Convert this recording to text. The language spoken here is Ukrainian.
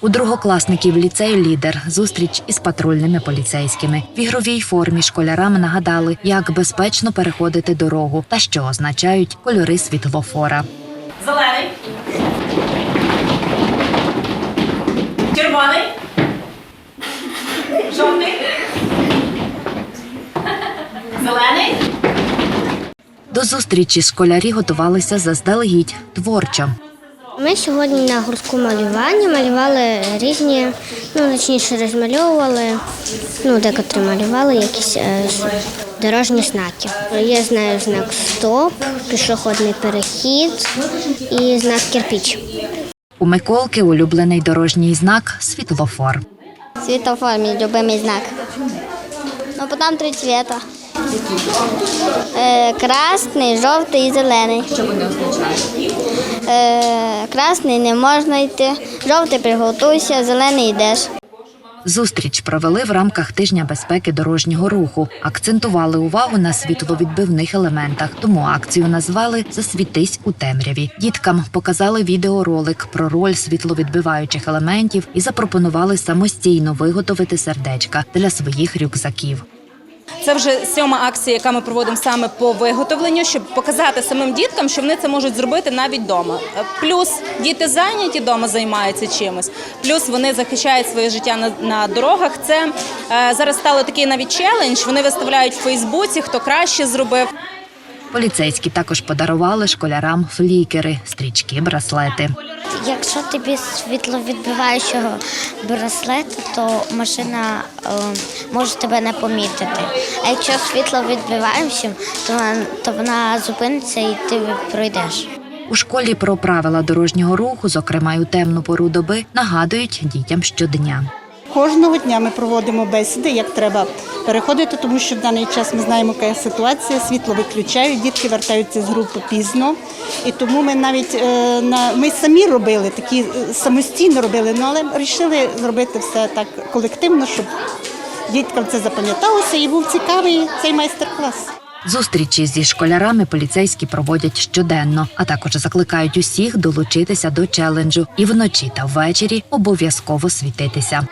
У другокласників ліцею лідер зустріч із патрульними поліцейськими. В ігровій формі школярам нагадали, як безпечно переходити дорогу та що означають кольори світлофора. Зелений. Червоний. Жовтий. Зелений. До зустрічі школярі готувалися заздалегідь творчо. Ми сьогодні на гуртку малювання малювали різні, ну точніше розмальовували, ну декотрі малювали якісь е, дорожні знаки. Я знаю знак стоп, пішохідний перехід і знак кирпіч. У Миколки улюблений дорожній знак світлофор. Світофор мій любимий знак. Ну, потім три цвіта. Е, красний, жовтий і зелений. Що вони означають? Е, красний не можна йти, жовтий приготуйся, зелений йдеш. Зустріч провели в рамках тижня безпеки дорожнього руху. Акцентували увагу на світловідбивних елементах. Тому акцію назвали Засвітись у темряві. Діткам показали відеоролик про роль світловідбиваючих елементів і запропонували самостійно виготовити сердечка для своїх рюкзаків. Це вже сьома акція, яка ми проводимо саме по виготовленню, щоб показати самим діткам, що вони це можуть зробити навіть вдома. Е, Плюс діти зайняті вдома займаються чимось, плюс вони захищають своє життя на, на дорогах. Це е, зараз стало такий навіть челендж. Вони виставляють в Фейсбуці, хто краще зробив. Поліцейські також подарували школярам флікери, стрічки, браслети. Якщо тобі світловідбиваючого браслету, то машина е, може тебе не помітити. А якщо світловідбиваючим, то то вона зупиниться і ти пройдеш. У школі про правила дорожнього руху, зокрема й у темну пору доби, нагадують дітям щодня. Кожного дня ми проводимо бесіди, як треба переходити, тому що в даний час ми знаємо, яка ситуація, світло виключають, дітки вертаються з групи пізно. І тому ми навіть е, ми самі робили такі е, самостійно робили, ну але вирішили зробити все так колективно, щоб діткам це запам'яталося і був цікавий цей майстер-клас. Зустрічі зі школярами поліцейські проводять щоденно, а також закликають усіх долучитися до челенджу і вночі та ввечері обов'язково світитися.